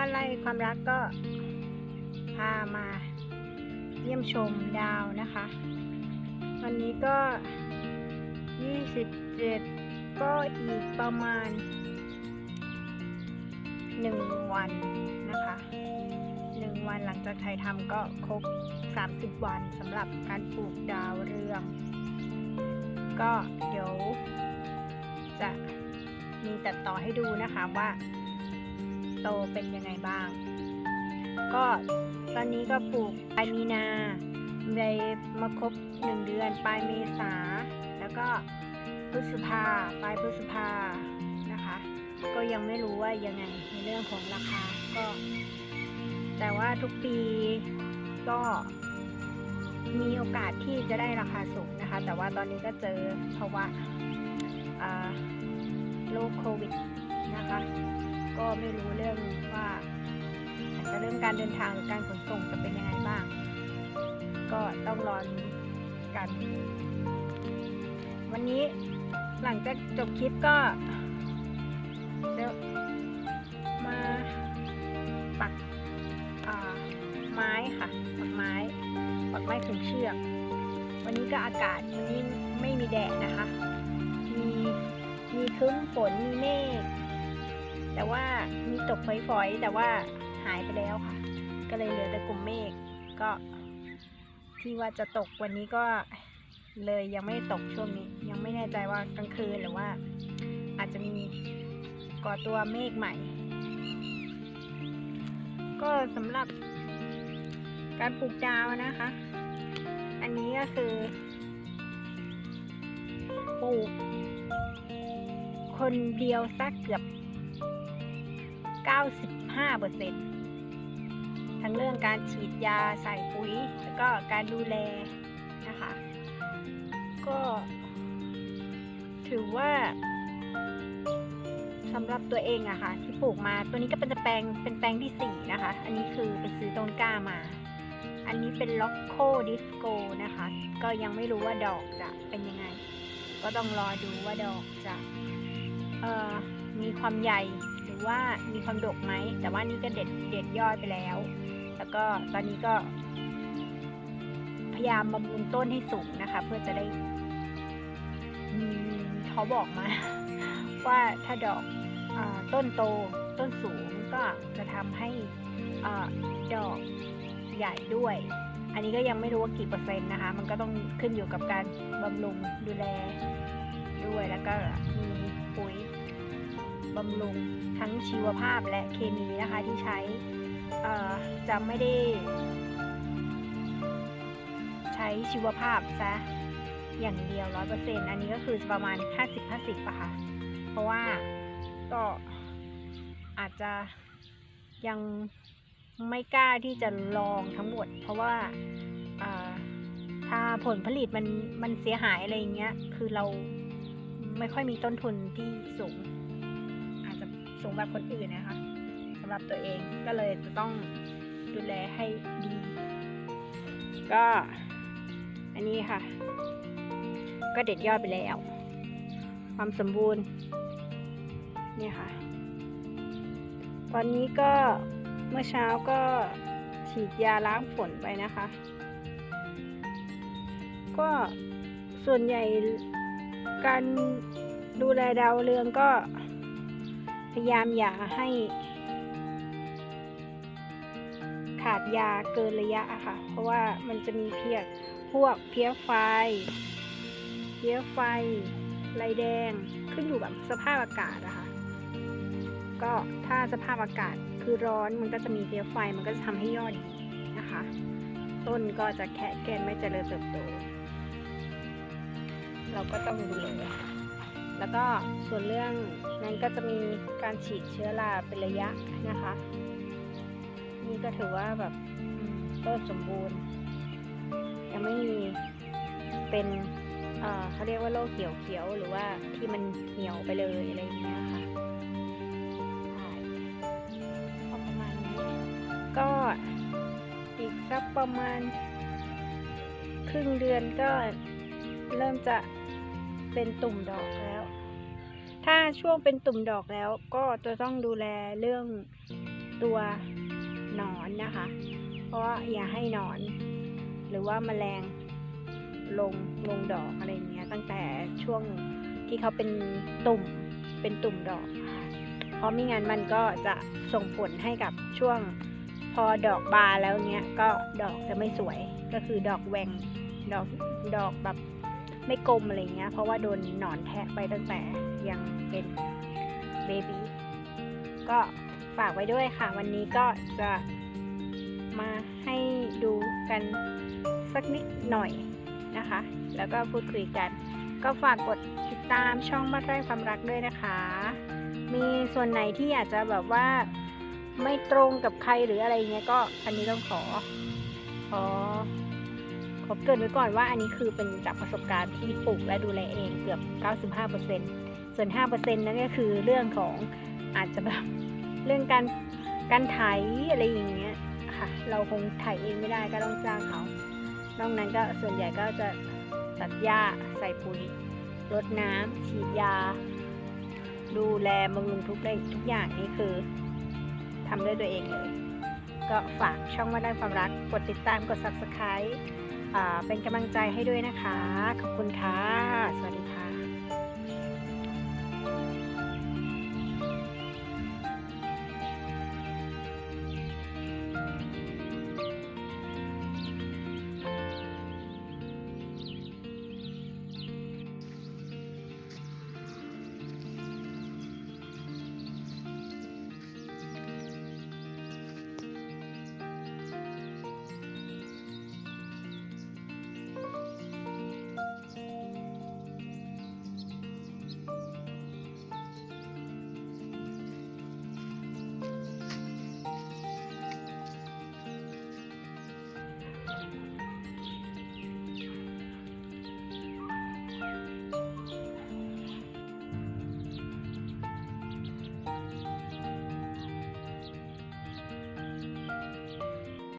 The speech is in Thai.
อะไรความรัก็พามาเยี่ยมชมดาวนะคะ วันนี้ก็ 27 ก็อีกประมาณ 1 วันนะคะ 1 วันหลังจากไทยทำก็ครบ 30 วันสำหรับการปลูกดาวเรือง ก็เดี๋ยวจะมีตัดต่อให้ดูนะคะว่า โตเป็นยังไงบ้าง ก็ตอนนี้ก็ปลูกปลายมีนาในมาครบหนึ่งเดือนปลายเมษา แล้วก็พฤษภาปลายพฤษภานะคะ ก็ยังไม่รู้ว่ายังไงในเรื่องของราคาก็ แต่ว่าทุกปีก็มีโอกาสที่จะได้ราคาสูงนะคะ แต่ว่าตอนนี้ก็เจอภาวะอ่าโรคโควิดนะคะ ก็ไม่รู้เรื่องว่าอาจจะเรื่องการเดินทางหรือการขนส่งจะเป็นยังไงบ้าง ก็ต้องรอนกัน วันนี้หลังจากจบคลิปก็จะมาปักไม้ค่ะปักไม้ปักไม้ขึงเชือก วันนี้ก็อากาศวันนี้ไม่มีแดดนะคะ มีมีครึ้มฝนมีเมฆ แต่ว่ามีตกฝอยๆแต่ว่าหายไปแล้วค่ะ ก็เลยเหลือแต่กลุ่มเมฆก็ที่ว่าจะตกวันนี้ก็เลยยังไม่ตกช่วงนี้ ยังไม่แน่ใจว่ากลางคืนหรือว่า อาจจะมีก่อตัวเมฆใหม่ ก็สำหรับการปลูกดาวนะคะ อันนี้ก็คือปลูกคนเดียวสักเกือบ 95เปอร์เซ็นทั้งเรื่องการฉีดยาใส่ปุ๋ย แล้วก็การดูแลนะคะ ก็ถือว่าสำหรับตัวเองอะค่ะ ที่ปลูกมาตัวนี้ก็เป็นแปลงเป็นแปลงที่สี่นะคะ อันนี้คือไปซื้อต้นกล้ามา อันนี้เป็นล็อกโคดิสโกนะคะ ก็ยังไม่รู้ว่าดอกจะเป็นยังไง ก็ต้องรอดูว่าดอกจะมีความใหญ่ ว่ามีความดกไหม แต่ว่านี่ก็เด็ดเด็ดยอดไปแล้ว แล้วก็ตอนนี้ก็ พยายามบำรุงต้นให้สูงนะคะ เพื่อจะได้อืมเขาบอกมา ว่าถ้าดอกอต้นโตต้นสูงก็จะทำให้อดอกใหญ่ด้วย อันนี้ก็ยังไม่รู้ว่ากี่เปอร์เซ็นต์นะคะ มันก็ต้องขึ้นอยู่กับการบำรุงดูแลด้วยแล้วก็มีปุ๋ย บำรุงทั้งชีวภาพและเคมีนะคะที่ใช้จะไม่ได้ ใช้ชีวภาพซะอย่างเดียวร้อยเปอร์เซ็นต์อันนี้ก็คือประมาณห้าสิบห้าสิบอะค่ะเพราะว่าก็อาจจะยังไม่กล้าที่จะลองทั้งหมด เพราะว่าถ้าผลผลิตมันมันเสียหายอะไรอย่างเงี้ย คือเราไม่ค่อยมีต้นทุนที่สูง สูงแบบคนอื่นนะคะสำหรับตัวเองก็เลยจะต้องดูแลให้ดี ก็อันนี้ค่ะ ก็เด็ดยอดไปแล้ว ความสมบูรณ์เนี่ยค่ะ ตอนนี้ก็เมื่อเช้าก็ฉีดยาล้างฝนไปนะคะ ก็ส่วนใหญ่การดูแลดาวเรืองก็ พยายามอย่าให้ ขาดยาเกินระยะอะค่ะ เพราะว่ามันจะมีเพียกพวกเพี้ยไฟ เพี้ยไฟลายแดงขึ้นอยู่แบบสภาพอากาศอะค่ะก็ถ้าสภาพอากาศคือร้อนมันก็จะมีเพี้ยไฟมันก็จะทำให้ยอดดีนะคะ ต้นก็จะแค่แกนไม่เจริญเติบโต เราก็ต้องดูแล แล้วก็ส่วนเรื่องนั้นก็จะมีการฉีดเชื้อราเป็นระยะนะคะ นี่ก็ถือว่าแบบอืมต้นสมบูรณ์ ยังไม่มีเป็นเออเขาเรียกว่าโรคเขียวเขียวๆหรือว่าที่มันเหี่ยวไปเลยอะไรอย่างเงี้ยค่ะประมาณนี้ก็อีกสักประมาณ ครึ่งเดือนก็เริ่มจะเป็นตุ่มดอกแล้ว ถ้าช่วงเป็นตุ่มดอกแล้วก็จะต้องดูแลเรื่องตัวหนอนนะคะ เพราะว่าอย่าให้หนอน หรือว่าแมลงลงลงดอกอะไรเงี้ย ตั้งแต่ช่วงที่เขาเป็นตุ่มเป็นตุ่มดอกค่ะเพราะไม่งั้นมันก็จะส่งผลให้กับช่วงพอดอกบานแล้วเนี้ยก็ดอกจะไม่สวยก็คือดอกแหวงดอกดอกแบบ ไม่กลมอะไรเงี้ย เพราะว่าโดนหนอนแทะไปตั้งแต่ยังเป็นเบบี้ก็ฝากไว้ด้วยค่ะ วันนี้ก็จะมาให้ดูกันสักนิดหน่อยนะคะ แล้วก็พูดคุยกัน ก็ฝากกดติดตามช่องบ้านไร่ความรักด้วยนะคะ มีส่วนไหนที่อยากจะแบบว่าไม่ตรงกับใครหรืออะไรเงี้ยก็อันนี้ต้องขอขอ ขอเกินไว้ก่อนว่าอันนี้คือเป็นจากประสบการณ์ที่ปลูกและดูแลเองเกือบ 95%ส่วน 5%นั่นก็คือเรื่องของอาจจะแบบเรื่องการการไถอะไรอย่างเงี้ยค่ะ เราคงไถเองไม่ได้ก็ต้องจ้างเขานอกนั้นก็ส่วนใหญ่ก็จะตัดหญ้าใส่ปุ๋ยรดน้ำฉีดยา ดูแลบำรุงทุกได้ทุกอย่างนี่คือทำด้วยตัวเองเลย ก็ฝากช่องว่าได้ความรัก กดติดตามกด subscribe เป็นกำลังใจให้ด้วยนะคะ ขอบคุณค่ะ สวัสดีค่ะ